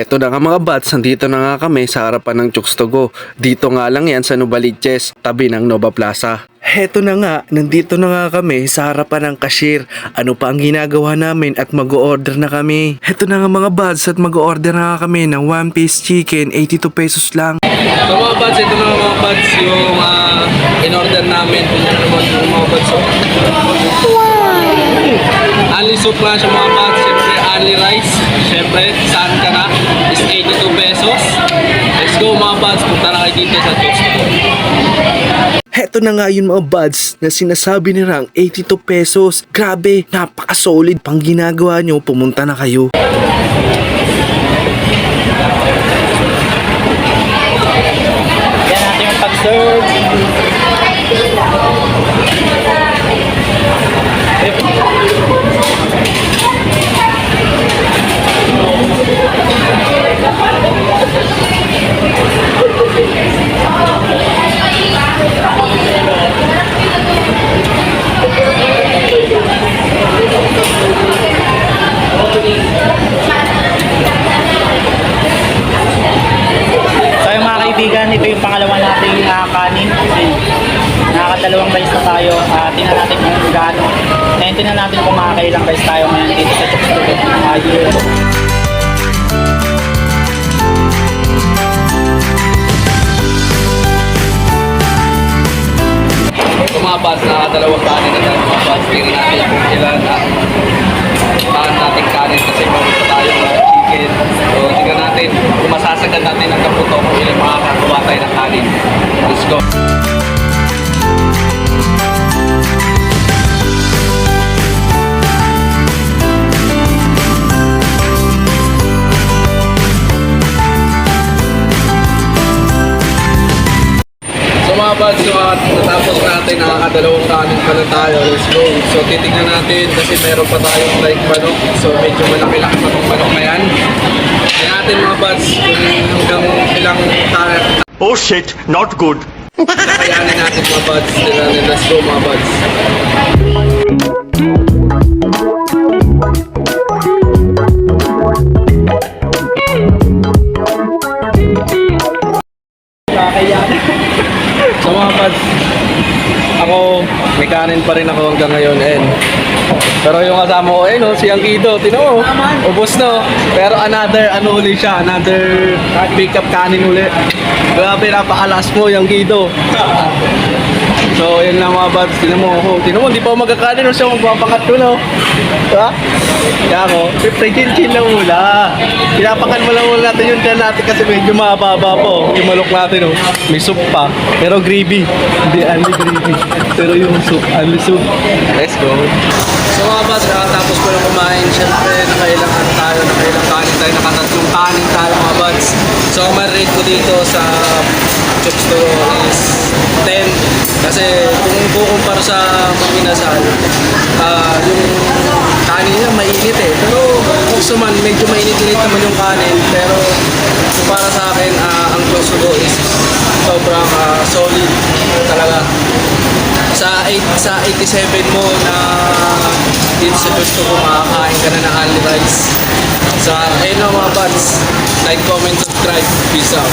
Heto na nga mga bats, nandito na nga kami sa harapan ng Chooks to Go. Dito nga lang yan sa Novaliches, tabi ng Nova Plaza. Heto na nga, nandito na nga kami sa harapan ng cashier. Ano pa ang ginagawa namin at mag-order na kami. Heto na nga mga buds at mag-order na nga kami ng one piece chicken, 82 pesos lang. So mga buds, ito na mga buds yung ah, in-order namin. Tingnan naman yung mga buds. oh. Only soup lang siya mga buds. Siyempre, only rice. Siyempre, saan ka na? Is 82 pesos. Let's go mga buds. Punta na kayo dito sa Go. Heto na nga yun mga buds na sinasabi ni Rang 82 pesos. Grabe, napaka-solid pang ginagawa nyo, pumunta na kayo. Yan natin yung pag-serve. Nakakadalawang rice na tayo. Uh, tingnan natin kung gaano. And tingnan natin kung makakailang rice tayo ngayon dito sa Chokes to Go. Uh, yun. Buds, nakadalawang kanin na tayo buds. Tingnan natin kung ilan na tahan natin kanin kasi pa tayo ng chicken. Mga so, uh, natapos natin, nakakadalawang kanin pa na tayo. Let's go. So titignan natin kasi meron pa tayong like manok. So medyo malaki-laki pa itong manok na yan. Tingnan natin mga buds kung hanggang ilang tayo Oh shit, not good. kakayanin natin mga buds. Natin. Let's go mga buds. May kanin pa rin ako hanggang ngayon. And, pero yung kasama ko, eh no, si Angkido, tino mo, ubos no. Pero another, ano uli siya, another pick up kanin uli. Grabe, napakalas mo, yung Gido. So, yun lang mga buds, tinan mo ako. Tinan mo, hindi pa ako magkakanin, no, siya magpapangat ko, no. Diba? Kaya ako, siyempre, chill-chill lang muna. Pinapakan mo lang muna natin yung tiyan natin kasi medyo mahaba po. Yung malok natin, no. May soup pa, pero gravy. Hindi, only gravy. Pero yung soup, only soup. Let's go. So mga buds, tapos ko lang kumain, siyempre, nakailang ano tayo, nakailang kanin tayo, nakatatlong kanin tayo mga buds. So, ang rate ko dito sa Chooks to is 10. Kasi kung kukumpara sa Manginasal, ah yung kanin niya mainit eh. Pero gusto man, medyo mainit-init naman yung kanin. Pero para sa akin, ah, ang Chooks to is sobrang ah, solid talaga sa 8 sa 87 mo na dito sa gusto ko makakain ka na ng only rice. Sa ayun na mga buds, like, comment, subscribe, peace out.